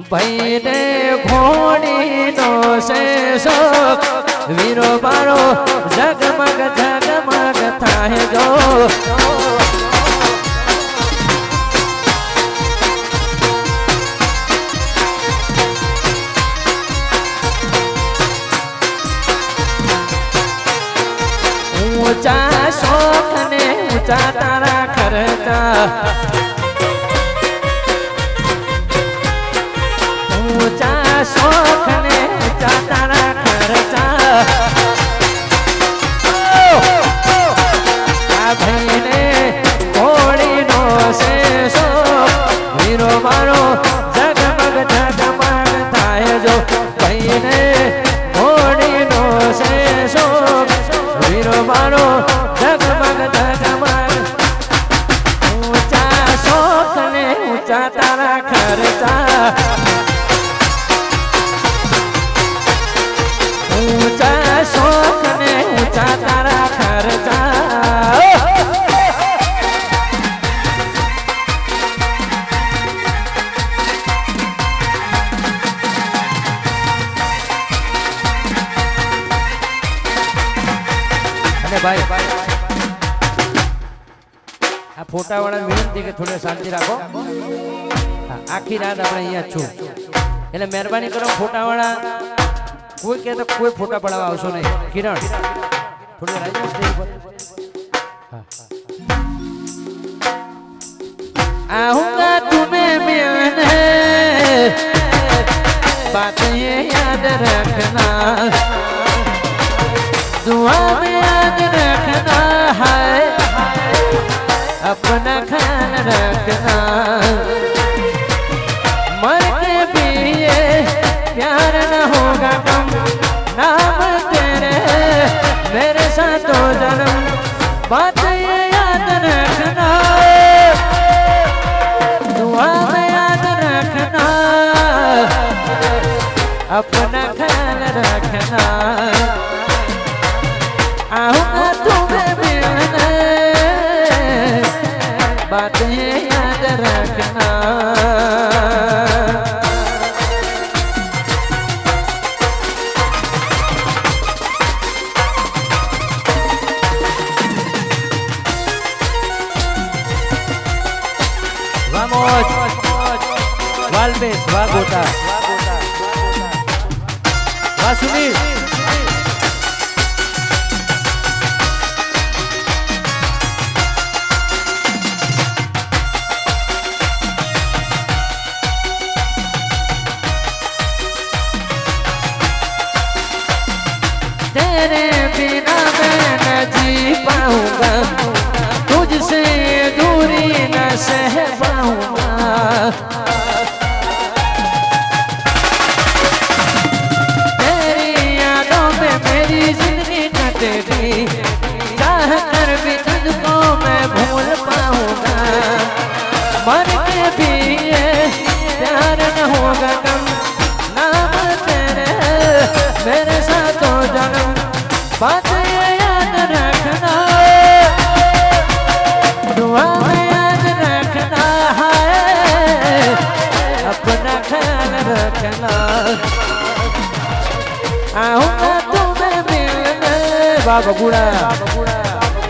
ભાઈને ભોણીનો શેષો વીરો બારો જગમગ જગમગ થાય જો. ઊંચા શોખ ને ઊંચા તારા ખર્ચા આ ફોટા વાળા વિનંતી કે થોડી શાંતિ રાખો. આખી રાત આપણે અહીંયા છું. એટલે મહેરબાની કરો ફોટા વાળા કોઈ કહે તો કોઈ ફોટા પડાવવા આવશો નહીં. કિરણ, થોડું રાજી સ્ટેજ પર આહુંગા તુમે મેં બાત યાદ રહે. मेरे साथ तो जन्म बात याद रखना। दुआ में याद रखना। अपना ख्याल रखना। आऊँगा तुम्हें मिलने। बात याद रखना। बाल में स्वाग होता वाह हाँ, सुनील तेरे बिना मैं न जी पाऊँगा। બગુડા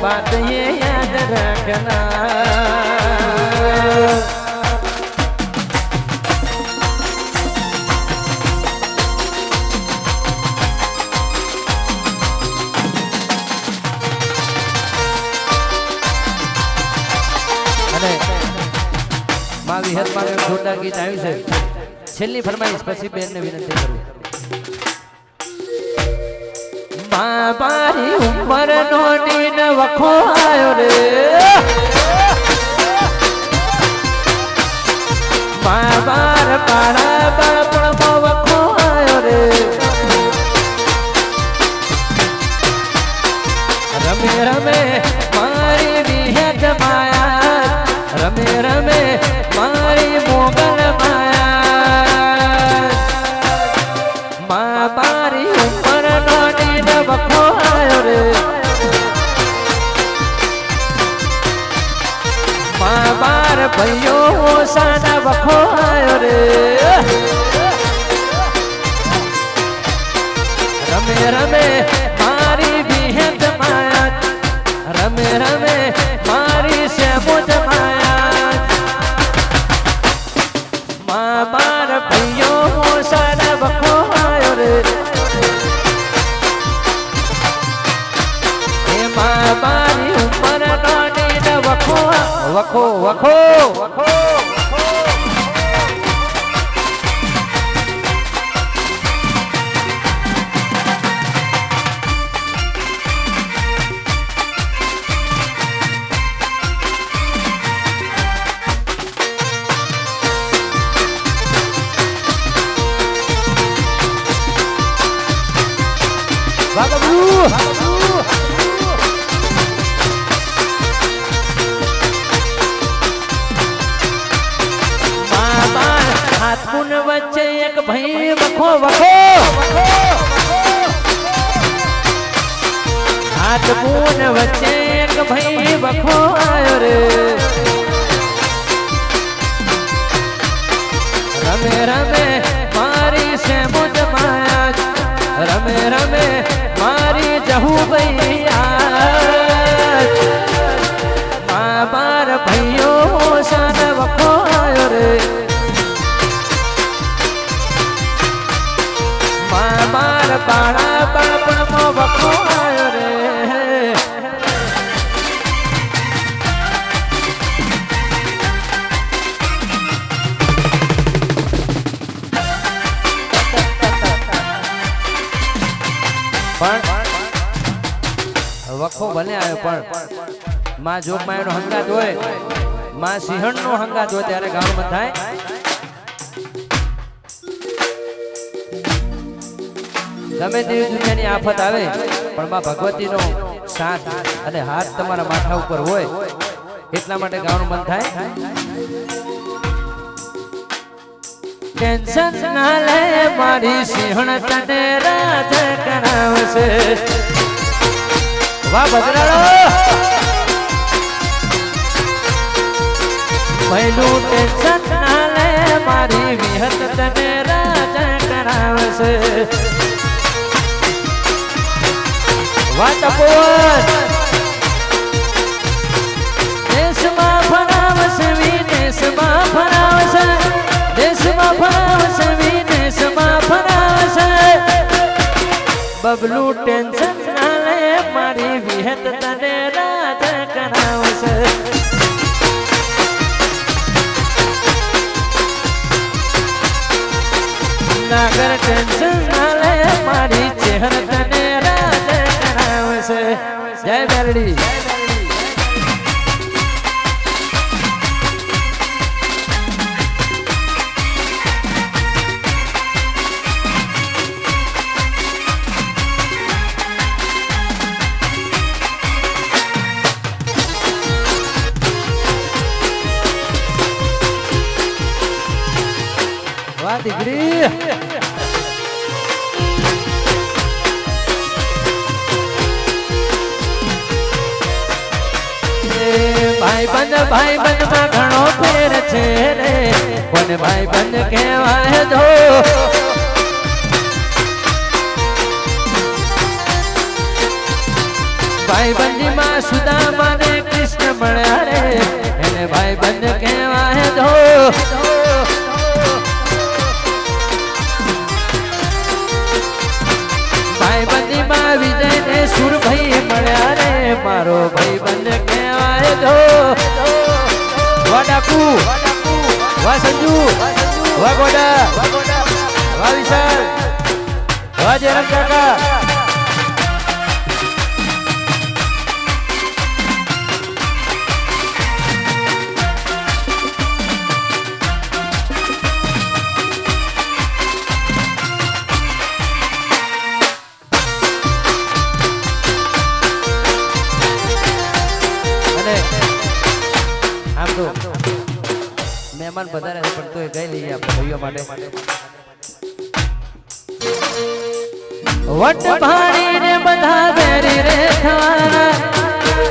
વાત એ યાદ રાખના મારી હેલ્પ માટે જોરદાર ગીત આવ્યું છે. છેલ્લી ફરમાઈશ, પછી બેનને વિનંતી કરું. મારી ઉંમર નો દિન વખો આવ્યો રે. બાર પાડા બાળપણમાં વખો આવ્યો રે. રમે રમે મારી માયા મારે ભાઈઓ સાના વખો આયો રે. રમે રમે વાગબુ બાબા હાથ મુન વચ્ચે એક ભાઈ વખો વખો હાથ મુન વચ્ચે એક ભાઈ વખો આયો રે રમે રમે મારી સેમુજ માયા રમે રમે મારી જહુ ભૈયા. પણ વખો ભલે આવ્યો પણ માં જોગમાં એનો હંગાત હોય, માં સિંહણ નો હંગાત હોય ત્યારે ગામમાં થાય ગમે તેવી દુનિયાની આફત આવે, પણ માં ભગવતીનો સાથ અને હાથ તમારા માથા ઉપર હોય, એટલા માટે ગાવાનું મન થાય ટેન્શન ના લે, મારી સિંહણ તને રાજ કરાવશે. વાહ, ભદ્રાળો! પહેલું ટેન્શન ના લે, મારી વિહત તને રાજ કરાવશે. વાહ તપોવન દેશમાં ફરાવશે, વિદેશમાં ફરાવશે. ફરાવશે વિદેશમાં ફરાવશે બબલું ટેન્શન ના લે મારી વિહત તને રાજ કરાવશે. નાગર ટેન્શન ના લે મારી ચહેર તને રાજ કરાવશે. જય મેરડી દીકરી ભાઈ બંધ ભાઈ બંધમાં ઘણો ફેર છે રે. કોને ભાઈ બંધ કહેવાય તો ભાઈ બંધમાં સુદામા ને કૃષ્ણ મળ્યા રે. એને ભાઈ બંધ કહેવાય તો તો વા ડાકુ વા સંજુ વા ગોડા વા વિશાલ વા જયરામ કાકા. મહેમાન વધારે છે, પણ તોય ગઈ લઈએ આપણે ભાઈઓ માટે. વટ ભાણી રે બધા ઘરે રે થવાના,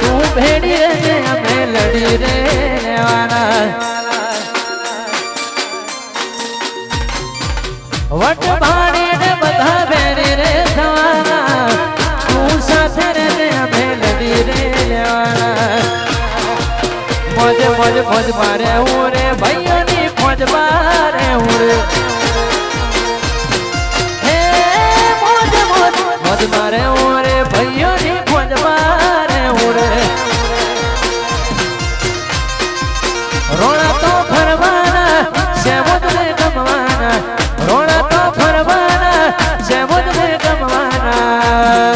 તું ભેડી રે અમે લડી રે લેવાના. વટ ભાણી રે બધા ભેરી રે થવાના, તું સાથે રે અમે લડી રે લેવાના. મોજ મોજ મોજ મારી મોજ મારે હું રે ભાઈઓની ખોજ મારે હું રે. રોણા તો ફરવાના શેમોદ ને ગમવાના. રોણા તો ફરવાના શેમોદ ને ગમવાના.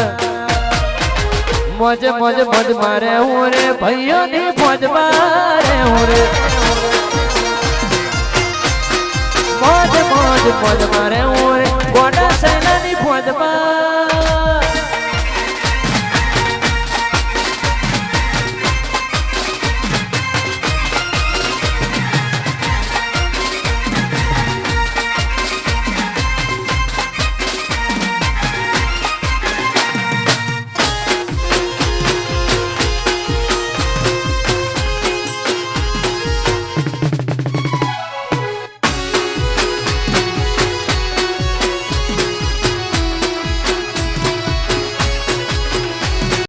મોજ મોજ મોજ મારે હું રે ભાઈઓની મોજ મારે હું રે. મોજ મોજ મોજ મારે હું ગોડા સેનાની મોજ મારે.